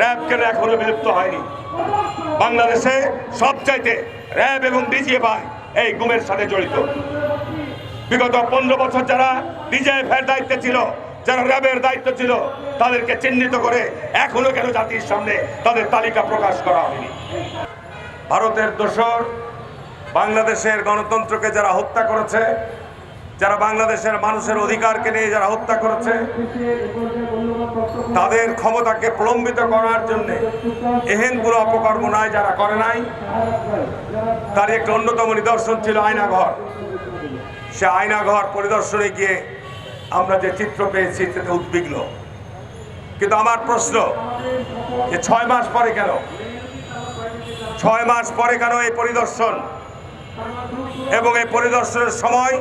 RAB কেন এখনও বিলুপ্ত হয়নি? বাংলাদেশে সবচাইতে র্যাব এবং ডিজিএফআই এই গুমের সাথে জড়িত। বিগত পনেরো বছর যারা ডিজিএফআই এর দায়িত্বে ছিল, যারা র্যাবের দায়িত্ব ছিল, তাদেরকে চিহ্নিত করে এখনও কেন জাতির সামনে তাদের তালিকা প্রকাশ করা হয়নি? ভারতের দোসর বাংলাদেশের গণতন্ত্রকে যারা হত্যা করেছে যারা বাংলাদেশের মানুষের অধিকারকে নিয়ে যারা হত্যা করেছে, তাদের ক্ষমতাকে প্রলম্বিত করার জন্য এহেন এহেনগুলো অপকর্ম নাই, যারা করে নাই। তার একটি অন্যতম নিদর্শন ছিল আয়নাঘর। সে আয়নাঘর পরিদর্শনে গিয়ে আমরা যে চিত্র পেয়েছি সেটা উদ্বিগ্ন। কিন্তু আমার প্রশ্ন, যে ছয় মাস পরে কেন? ছয় মাস পরে কেন এই পরিদর্শন? এবং এই পরিদর্শনের সময়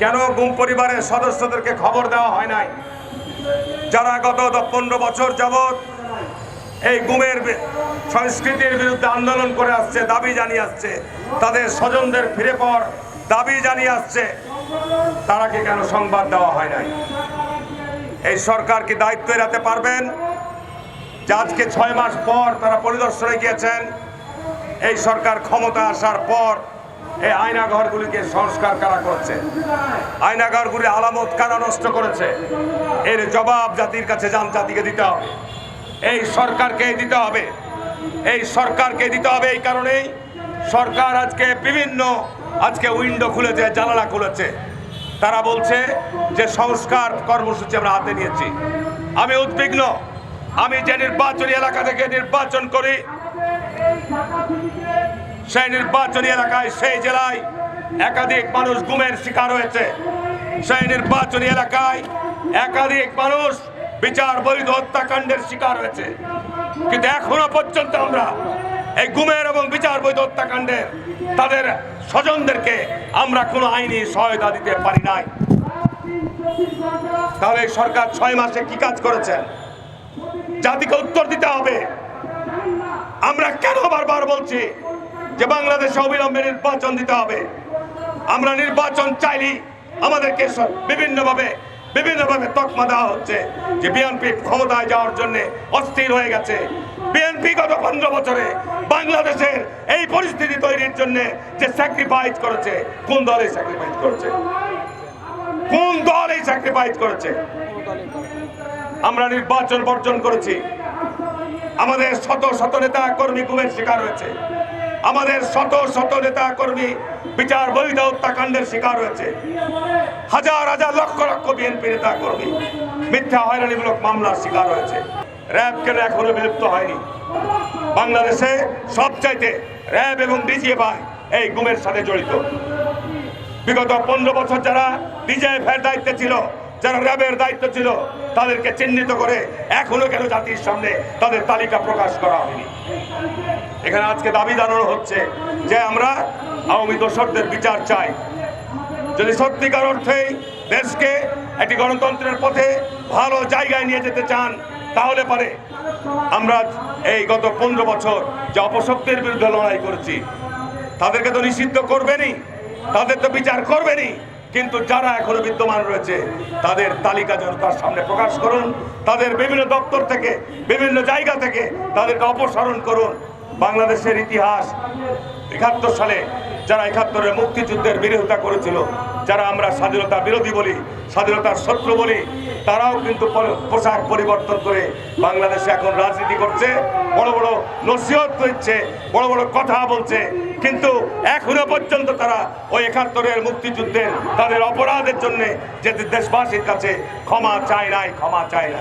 কেন গুম পরিবারের সদস্যদেরকে খবর দেওয়া হয় নাই? যারা গত পনেরো বছর যাবৎ এই গুমের সংস্কৃতির বিরুদ্ধে আন্দোলন করে আসছে, দাবি জানিয়ে আসছে, তাদের স্বজনদের ফিরে পাওয়ার দাবি জানিয়ে আসছে তারাকে কেন সংবাদ দেওয়া হয় নাই? এই সরকার কি দায়িত্ব এড়াতে পারবেন? যে আজকে ছয় মাস পর তারা পরিদর্শনে গিয়েছেন, এই সরকার ক্ষমতা আসার পর এই আয়নাঘরগুলিকে সংস্কার কারা করছে? আয়নাঘরগুলি আলামত কারা নষ্ট করেছে? এর জবাব জাতির কাছে জান জাতিকে দিতে হবে। এই সরকারকে দিতে হবে। এই সরকারকে দিতে হবে এই কারণেই সরকার আজকে বিভিন্ন, আজকে উইন্ডো খুলেছে, জানালা খুলেছে। তারা বলছে যে সংস্কার কর্মসূচি আমরা হাতে নিয়েছি। আমি উদ্বিগ্ন। আমি যে নির্বাচনী এলাকা থেকে নির্বাচন করি সেই নির্বাচনী এলাকায়, সেই জেলায় একাধিক মানুষ গুমের শিকার হয়েছে। সেই নির্বাচনী এলাকায় একাধিক মানুষ বিচার বৈধ হত্যাকাণ্ডের শিকার হয়েছে। কিন্তু এখনও পর্যন্ত আমরা এই গুমের এবং বিচার বৈধ হত্যাকাণ্ডের তাদের স্বজনদেরকে আমরা কোনো আইনি সহায়তা দিতে পারি নাই। তাহলে সরকার ছয় মাসে কি কাজ করেছেন জাতিকে উত্তর দিতে হবে। আমরা কেন বারবার বলছি যে বাংলাদেশে অবিলম্বে নির্বাচন দিতে হবে। আমরা নির্বাচন চাইলি, আমাদেরকে বিভিন্নভাবে বিভিন্নভাবে তকমা দেওয়া হচ্ছে যে বিএনপি ক্ষমতায় যাওয়ার জন্য অস্থির হয়ে গেছে। বিএনপি গত পনেরো বছরে বাংলাদেশের এই পরিস্থিতি তৈরির জন্য যে স্যাক্রিফাইস করেছে, কোন দলে স্যাক্রিফাইস করেছে? কোন দল এই স্যাক্রিফাইস করেছে? আমরা নির্বাচন বর্জন করেছি। আমাদের শত শত নেতা কর্মী গুমের শিকার হয়েছে। আমাদের শত শত নেতা কর্মী বিচার বৈধ হত্যাকাণ্ডের শিকার হয়েছে। হাজার হাজার লক্ষ লক্ষ বিএনপি নেতা কর্মী মিথ্যা হয়রানিমূলক মামলার শিকার হয়েছে। র্যাব কেন এখনও বিলুপ্ত হয়নি? বাংলাদেশে সবচাইতে র্যাব এবং ডিজিএফআই এই গুমের সাথে জড়িত। বিগত পনেরো বছর যারা ডিজিএফ এর দায়িত্বে ছিল যারা র্যাবের দায়িত্ব ছিল, তাদেরকে চিহ্নিত করে এখনও কেন জাতির সামনে তাদের তালিকা প্রকাশ করা হয়নি। এখানে আজকে দাবি জানানো হচ্ছে যে আমরা আওয়ামী দোসরদের বিচার চাই। যদি সত্যিকার অর্থেই দেশকে একটি গণতন্ত্রের পথে ভালো জায়গায় নিয়ে যেতে চান, তাহলে পারে। আমরা এই গত পনেরো বছর যে অপশক্তির বিরুদ্ধে লড়াই করেছি, তাদেরকে তো নিষিদ্ধ করবেনই, তাদের তো বিচার করবেনই। কিন্তু যারা এখনও বিদ্যমান রয়েছে, তাদের তালিকা জনতার সামনে প্রকাশ করুন, তাদের বিভিন্ন দপ্তর থেকে, বিভিন্ন জায়গা থেকে তাদেরকে অপসারণ করুন। বাংলাদেশের ইতিহাস একাত্তর সালে যারা একাত্তরের মুক্তিযুদ্ধের বিরোধিতা করেছিল, যারা আমরা স্বাধীনতা বিরোধী বলি, স্বাধীনতার শত্রু বলি, তারাও কিন্তু পোশাক পরিবর্তন করে বাংলাদেশে এখন রাজনীতি করছে। বড় বড় নসিহত দিচ্ছে, বড় বড় কথা বলছে কিন্তু এখনও পর্যন্ত তারা ওই একাত্তরের মুক্তিযুদ্ধের তাদের অপরাধের জন্য যে দেশবাসীর কাছে ক্ষমা চায় নাই, ক্ষমা চায় নাই।